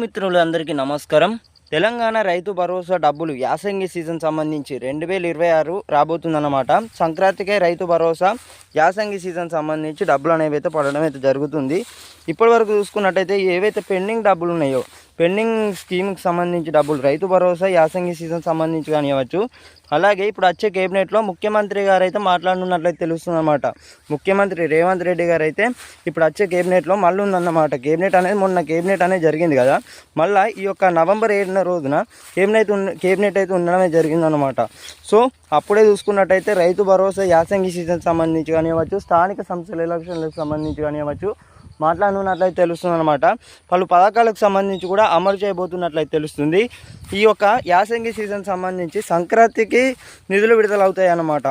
మిత్రులు అందరికీ నమస్కారం. తెలంగాణ రైతు భరోసా డబ్బులు యాసంగి సీజన్ సంబంధించి రెండు వేల ఇరవై ఆరు రాబోతుందన్నమాట. సంక్రాంతికే రైతు భరోసా యాసంగి సీజన్ సంబంధించి డబ్బులు అనేవి అయితే పడడం అయితే జరుగుతుంది. ఇప్పటి వరకు చూసుకున్నట్టయితే ఏవైతే పెండింగ్ డబ్బులు ఉన్నాయో పెండింగ్ స్కీమ్కి సంబంధించి డబ్బులు రైతు భరోసా యాసంగి సీజన్ సంబంధించి కానివ్వచ్చు అలాగే ఇప్పుడు వచ్చే కేబినెట్లో ముఖ్యమంత్రి గారు అయితే మాట్లాడుతున్నట్లయితే తెలుస్తుందన్నమాట. ముఖ్యమంత్రి రేవంత్ రెడ్డి గారు అయితే ఇప్పుడు వచ్చే కేబినెట్లో మళ్ళీ ఉందన్నమాట కేబినెట్ అనేది మొన్న కేబినెట్ అనేది జరిగింది కదా. మళ్ళీ ఈ యొక్క నవంబర్ ఏడున రోజున కేబినెట్ కేబినెట్ అయితే ఉండడమే జరిగిందన్నమాట. సో అప్పుడే చూసుకున్నట్టయితే రైతు భరోసా యాసంగి సీజన్ సంబంధించి కానివ్వచ్చు స్థానిక సంస్థల ఎలక్షన్లకు సంబంధించి కానివ్వచ్చు మాట్లాడుతున్నట్లయితే తెలుస్తుంది అనమాట పలు పథకాలకు సంబంధించి కూడా అమలు చేయబోతున్నట్లయితే తెలుస్తుంది. ఈ యొక్క యాసంగి సీజన్ సంబంధించి సంక్రాంతికి నిధులు విడుదల అవుతాయి అన్నమాట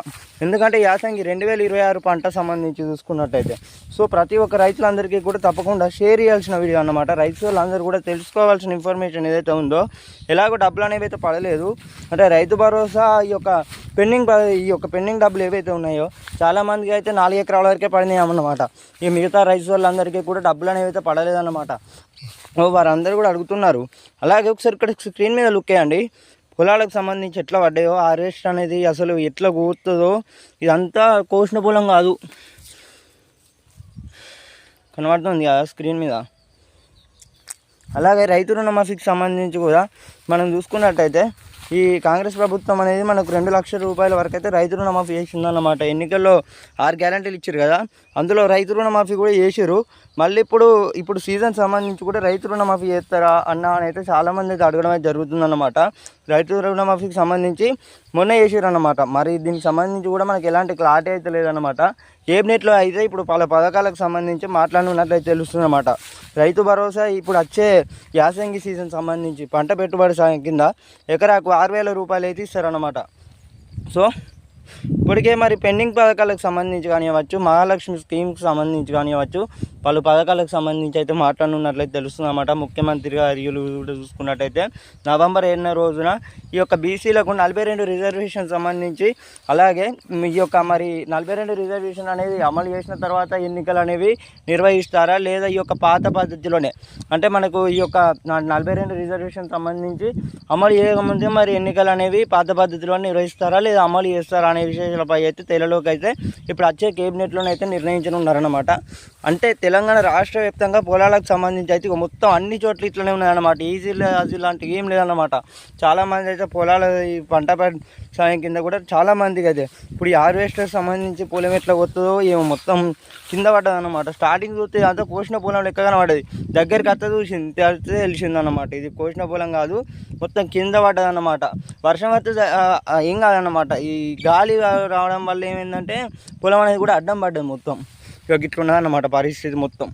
ఎందుకంటే యాసంగి రెండు వేల ఇరవై ఆరు పంట సంబంధించి చూసుకున్నట్టయితే సో ప్రతి ఒక్క రైతులందరికీ కూడా తప్పకుండా షేర్ చేయాల్సిన వీడియో అన్నమాట. రైతులందరూ కూడా తెలుసుకోవాల్సిన ఇన్ఫర్మేషన్ ఏదైతే ఉందో ఎలాగో డబ్బులు అనేవి అయితే పడలేదు. అంటే రైతు భరోసా ఈ యొక్క పెండింగ్ ఈ యొక్క పెండింగ్ డబ్బులు ఏవైతే ఉన్నాయో చాలామందికి అయితే నాలుగు ఎకరాల వరకే పడినాయి అన్నమాట ఈ మిగతా రైతు వాళ్ళందరికీ కూడా డబ్బులు అనేవి అయితే పడలేదన్నమాట. ఓ వారందరూ కూడా అడుగుతున్నారు. అలాగే ఒకసారి ఇక్కడ స్క్రీన్ మీద లుక్ వేయండి. పొలాలకు సంబంధించి ఎట్లా పడ్డాయో ఆ హార్వెస్ట్ అనేది అసలు ఎట్లా కూతుందో ఇదంతా కోసిన పొలం కాదు. కనబడుతుంది కదా స్క్రీన్ మీద. అలాగే రైతు రుణమాఫీకి సంబంధించి కూడా మనం చూసుకున్నట్టయితే ఈ కాంగ్రెస్ ప్రభుత్వం అనేది మనకు రెండు లక్షల రూపాయల వరకు అయితే రైతు రుణమాఫీ చేసిందన్నమాట. ఎన్నికల్లో ఆరు గ్యారంటీలు ఇచ్చారు కదా? అందులో రైతు రుణమాఫీ కూడా చేసారు మళ్ళీ ఇప్పుడు ఇప్పుడు సీజన్ సంబంధించి కూడా రైతు రుణమాఫీ చేస్తారా అన్న అని అయితే చాలామంది అయితే అడగడం అయితే జరుగుతుందన్నమాట. రైతు రుణమాఫీకి సంబంధించి మొన్న చేసారు అన్నమాట మరి దీనికి సంబంధించి కూడా మనకి ఎలాంటి క్లారిటీ అయితే లేదన్నమాట. కేబినెట్లో అయితే ఇప్పుడు పలు పథకాలకు సంబంధించి మాట్లాడినట్లయితే తెలుస్తుందన్నమాట. రైతు భరోసా ఇప్పుడు వచ్చే యాసంగి సీజన్ సంబంధించి పంట పెట్టుబడి సాయం కింద ఎకరాకు ఆరు వేల రూపాయలు అయితే ఇస్తారన్నమాట. సో ఇప్పటికే మరి పెండింగ్ పథకాలకు సంబంధించి కానివ్వచ్చు మహాలక్ష్మి స్కీమ్కి సంబంధించి కానివ్వచ్చు పలు పథకాలకు సంబంధించి అయితే మాట్లాడుతున్నట్లయితే తెలుస్తుందన్నమాట. ముఖ్యమంత్రి గారు చూసుకున్నట్టయితే నవంబర్ ఏడున రోజున ఈ యొక్క బీసీలకు నలభై రెండు రిజర్వేషన్ సంబంధించి అలాగే ఈ యొక్క మరి నలభై రెండు రిజర్వేషన్ అనేది అమలు చేసిన తర్వాత ఎన్నికలు అనేవి నిర్వహిస్తారా లేదా ఈ యొక్క పాత పద్ధతిలోనే? అంటే మనకు ఈ యొక్క నలభై రెండు రిజర్వేషన్ సంబంధించి అమలు చేయకముందే మరి ఎన్నికలు అనేవి పాత పద్ధతిలో నిర్వహిస్తారా లేదా అమలు చేస్తారా అనే విషయాలపై అయితే తెలలోకి అయితే ఇప్పుడు వచ్చే కేబినెట్లోనైతే నిర్ణయించనున్నారన్నమాట. అంటే తెలంగాణ రాష్ట్ర వ్యాప్తంగా పొలాలకు సంబంధించి అయితే మొత్తం అన్ని చోట్ల ఇట్లనే ఉన్నాయన్నమాట. ఈజీ అది లాంటివి ఏం లేదన్నమాట. చాలామంది అయితే పొలాల ఈ పంట ప- సాయం కింద కూడా చాలా మందికి అయితే ఇప్పుడు ఈ హార్వెస్టర్ సంబంధించి పొలం ఎట్లా వస్తుందో ఏమో మొత్తం కింద పడ్డదనమాట స్టార్టింగ్ చూస్తే అంతా కోసిన పొలం లెక్క కనబడేది. దగ్గరికి అత్త చూసింది తెలిస్తే తెలిసిందన్నమాట. ఇది కోసిన పొలం కాదు మొత్తం కింద పడ్డదన్నమాట. వర్షం వస్తే ఏం కాదన్నమాట. ఈ గాలి రావడం వల్ల ఏమైందంటే పొలం అనేది కూడా అడ్డం పడ్డది మొత్తం. ఇక ఇట్లా అన్నమాట పరిస్థితి మొత్తం.